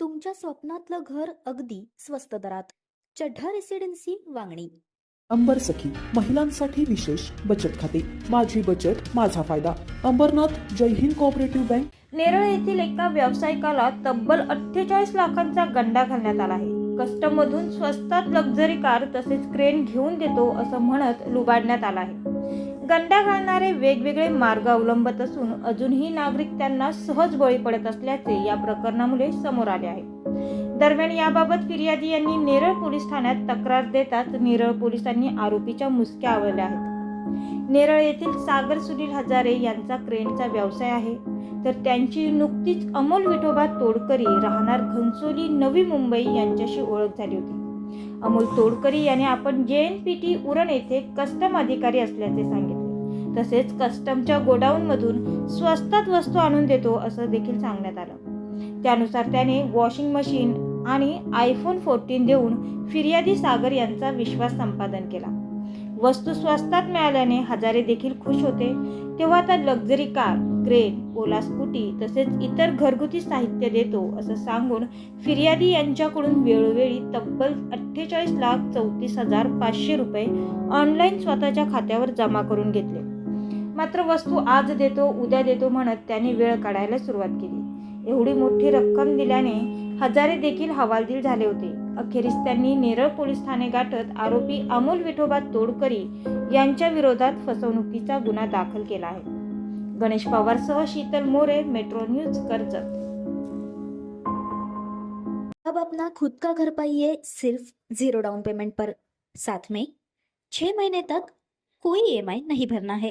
तुमच्या स्वप्नातलं घर अगदी स्वस्त दरात. चढ्ढा रेसिडेन्सी वांगणी. अंबर सखी महिलांसाठी विशेष बचत खाते. माझी बचत माझा फायदा. Ambernath Jai Hind cooperative bank. Neral येथील एका व्यावसायिकाला तब्बल अठ्ठेचाळीस लाखांचा गंडा घालण्यात आला आहे. कस्टम मधून स्वस्तात लक्झरी कार तसेच क्रेन घेऊन देतो असं म्हणत लुबाडण्यात आला आहे. गंडा घालणारे वेगवेगळे मार्ग अवलंबत असून अजूनही नागरिक त्यांना सहज बळी पडत असल्याचे या प्रकरणामुळे समोर आले आहे. दरम्यान याबाबत फिर्यादी यांनी नेरळ पोलीस ठाण्यात तक्रार देताच नेरळ पोलिसांनी आरोपीच्या मुसक्या आवळल्या आहेत. नेरळ येथील सागर सुनील हजारे यांचा क्रेनचा व्यवसाय आहे. तर त्यांची नुकतीच अमोल विठोबा तोडकरी राहणार घनसोली नवी मुंबई यांच्याशी ओळख झाली होती. अमोल तोडकरी याने आपण जे एन पी टी उरण येथे कस्टम अधिकारी असल्याचे सांगितले. तसेच कस्टमच्या गोडाऊनमधून स्वस्तात वस्तू आणून देतो असं देखील सांगण्यात आलं. त्यानुसार त्याने वॉशिंग मशीन आणि आयफोन फोर्टीन देऊन फिर्यादी सागर यांचा विश्वास संपादन केला. वस्तू स्वस्तात मिळाल्याने हजारे देखील खुश होते. तेव्हा आता luxury car crane Ola scooty तसेच इतर घरगुती साहित्य देतो असं सांगून फिर्यादी यांच्याकडून वेळोवेळी तब्बल अठ्ठेचाळीस लाख चौतीस हजार पाचशे रुपये ऑनलाईन स्वतःच्या खात्यावर जमा करून घेतले. मात्र वस्तू आज देतो उद्या देतो म्हणत त्याने वेळ काढायला सुरुवात केली. एवढी मोठी रक्कम दिल्याने हजारे देखील हवालदिल झाले होते. अखेरीस त्यांनी नेरळ पोलीस ठाणे गाठत आरोपी अमोल विठोबा तोडकरी यांच्या विरोधात फसवणुकीचा गुन्हा दाखल केला आहे. गणेश पवारसह शीतल मोरे मेट्रो न्यूज कर्जत. अब अपना खुद का घर पाइए सिर्फ जीरो डाउन पेमेंट पर. साथ में छह महीने तक कोई ईएमआई नहीं भरना है।